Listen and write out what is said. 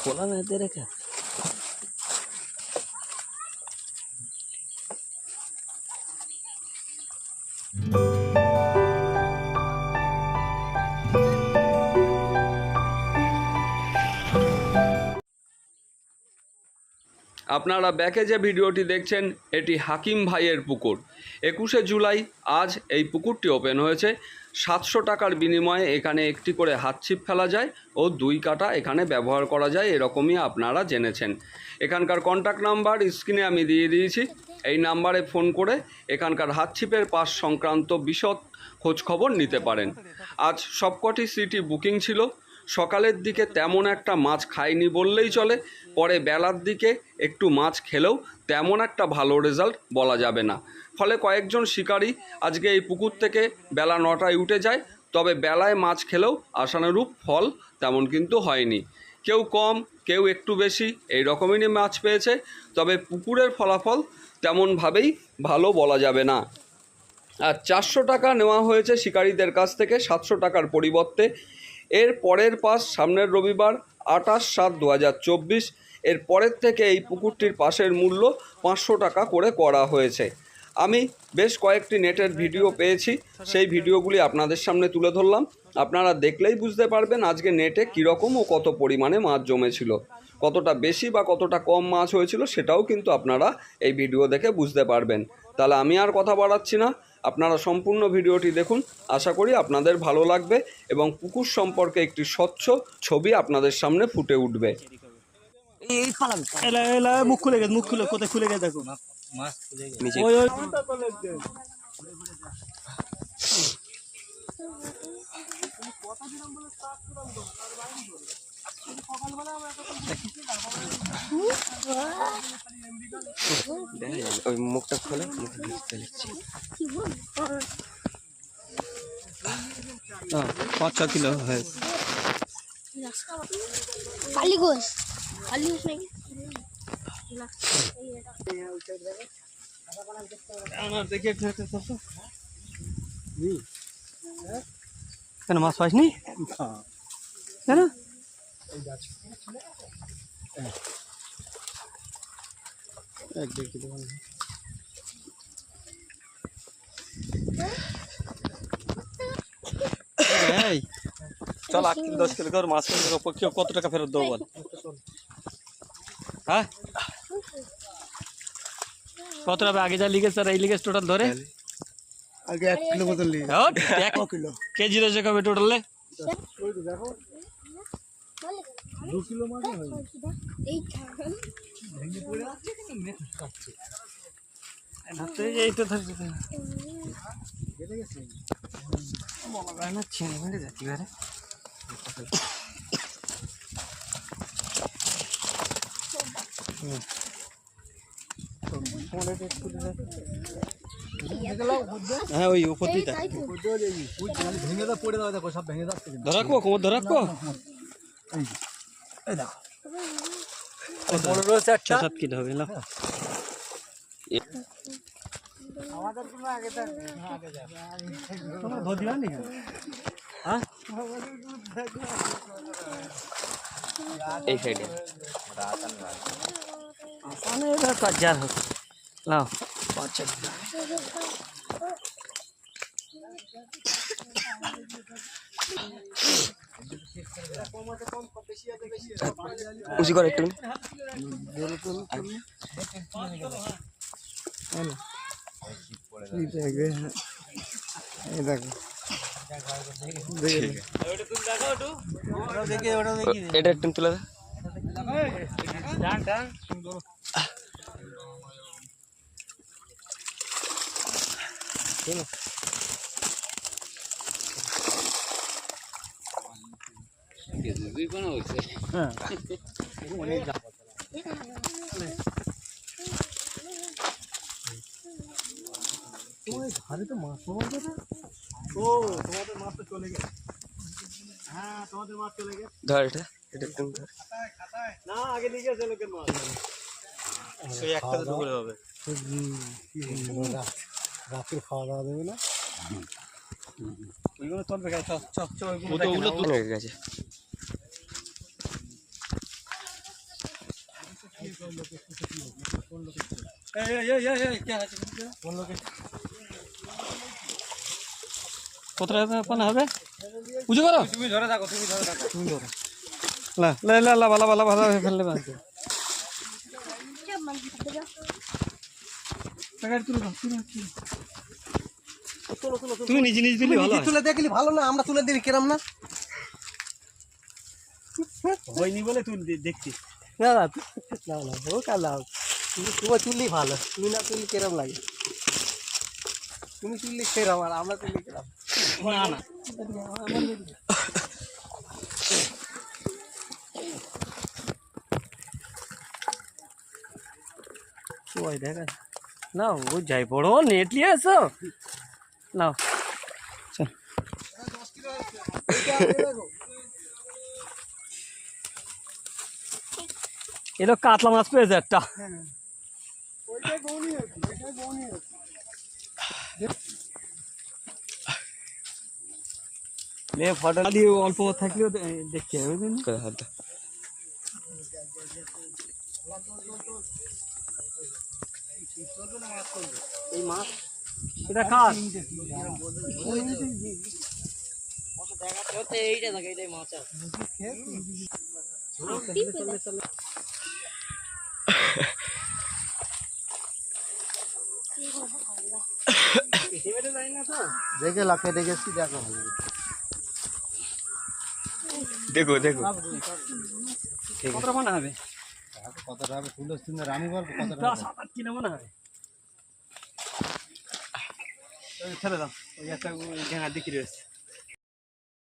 খোলা না দে রেখে আপনারা ব্যাকে যে ভিডিওটি দেখছেন, এটি হাকিম ভাইয়ের পুকুর। একুশে জুলাই আজ এই পুকুরটি ওপেন হয়েছে। সাতশো টাকার বিনিময়ে এখানে একটি করে হাতছিপ ফেলা যায় ও দুই কাটা এখানে ব্যবহার করা যায়, এরকমই আপনারা জেনেছেন। এখানকার কন্ট্যাক্ট নাম্বার স্ক্রিনে আমি দিয়ে দিয়েছি। এই নাম্বারে ফোন করে এখানকার হাতছিপের পাস সংক্রান্ত বিশদ খোঁজখবর নিতে পারেন। আজ সবকটি সিটি বুকিং ছিল। সকালের দিকে তেমন একটা মাছ খাইনি বললেই চলে, পরে বেলার দিকে একটু মাছ খেলেও তেমন একটা ভালো রেজাল্ট বলা যাবে না। ফলে কয়েকজন শিকারী আজকে এই পুকুর থেকে বেলা নটায় উঠে যায়, তবে বেলায় মাছ খেলেও আশানুরূপ ফল তেমন কিন্তু হয়নি। কেউ কম, কেউ একটু বেশি, এই রকমেরই মাছ পেয়েছে, তবে পুকুরের ফলাফল তেমনভাবেই ভালো বলা যাবে না। আর চারশো টাকা নেওয়া হয়েছে শিকারীদের কাছ থেকে, সাতশো টাকার পরিবর্তে এর পরের পাস সামনের রবিবার আঠাশ সাত দু এর পরের থেকে এই পুকুরটির পাশের মূল্য পাঁচশো টাকা করে করা হয়েছে। আমি বেশ কয়েকটি নেটের ভিডিও পেয়েছি, সেই ভিডিওগুলি আপনাদের সামনে তুলে ধরলাম। আপনারা দেখলেই বুঝতে পারবেন আজকে নেটে কীরকম ও কত পরিমাণে মাছ জমেছিল। কতটা বেশি বা কতটা কম মাছ হয়েছিল সেটাও কিন্তু আপনারা এই ভিডিও দেখে বুঝতে পারবেন। তাহলে আমি আর কথা বাড়াচ্ছি না। আপনারা সম্পূর্ণ ভিডিওটি দেখুন। আশা করি আপনাদের ভালো লাগবে এবং পুকুর সম্পর্কে একটি স্বচ্ছ ছবি আপনাদের সামনে ফুটে উঠবে। মুখ খুলে গেছে মুখ খুলে কোথায় খুলে গেছে। ওই মুখটা খোলে মুখে ভিজতে ফেলেছি পাঁচ ছ কিলো হয়েছে। কালী নাকি? কেন মাছ পাইসনি কেন? এক দেড় কিলো হবে। এই চল আট কিলো দশ কিলো করে মাছ কেউ কত টাকা ফেরত দেবো বল? হ্যাঁ? কত টাকা? আগে যা লিগেজ আর এই লিগেজ টোটাল ধরে। আগে এক কিলো মতন নিয়ে এক কিলো কেজি রয়েছে কবে টোটালে দু কিলো মাছ এই এইটা ধরছে না ছেলে মেরে যাচ্ছি বারে হ্যাঁ ওই উপর দিয়ে ভেঙে দা পড়ে দাও দেখো সব ভেঙে যাচ্ছে কিন্তু। ধর রাখব কোমর ধর রাখব এই দেখো। বড় রয়েছে ছ সাত কিলো হবে না তোমার ধর দিবা নি হ্যাঁ? এই সাইডে। আসানে এটা কাজার হোক। লাও পাঁচ ছ কিলো উঁচি করে একটু। দেখবে দে তো মাছ পাওয়া যাবে ও তোমাদের মাছ তো চলে গেছে হ্যাঁ। তোমাদের মাছ চলে গেছে ধর এটা এটা একটু ধর? না আগে নিয়ে গেছে লোকের মাছ সেই একটা দুটো করে হবে। রাত্রে খাওয়া দাওয়া দেবে না ওইগুলো চলবে ওগুলো তো- গেছে। এই এই এই এই এই কে আছে? কোন লোকে কত টাকা পানা হবে? বুঝে করো। তুমি ধরে থাকো তুমি ধরে থাকো তুমি ধরো লা লা লা লা ভালো ভালো ভালো ফেললে তুমি নিজে নিজে দিলে ভালো তুলে দেখলি ভালো না? আমরা তুলে দিলি কিরম না? হয়নি বলে তুই দেখছিস না না তু- না না ও কালা তুমি তোমার তুললি ভালো তুমি না তুললি কিরম লাগে? তুমি তুললি সেরম আর আমরা তুললি কিরম। না না। ওই দেখা। না ও যাই বড় নেট নিয়ে এসো। নাও। এলো কাতলা মাছ পেয়েছে একটা। লে ফটো দিয়ে অল্প থাকলেও দেখতে হবে এই মাছ এটা এইটা থাকে এইটাই মাছ আছে দেখে লাখে দেখেছি দেখো। দেখো দেখো। কতটা মনে হবে? কতটা হবে? তুলে শুনে রানি বলব কতটা সাত আট কিলো মনে হবে। ছেড়ে দাও ওই একটা ঢেঙা দিকে রয়েছে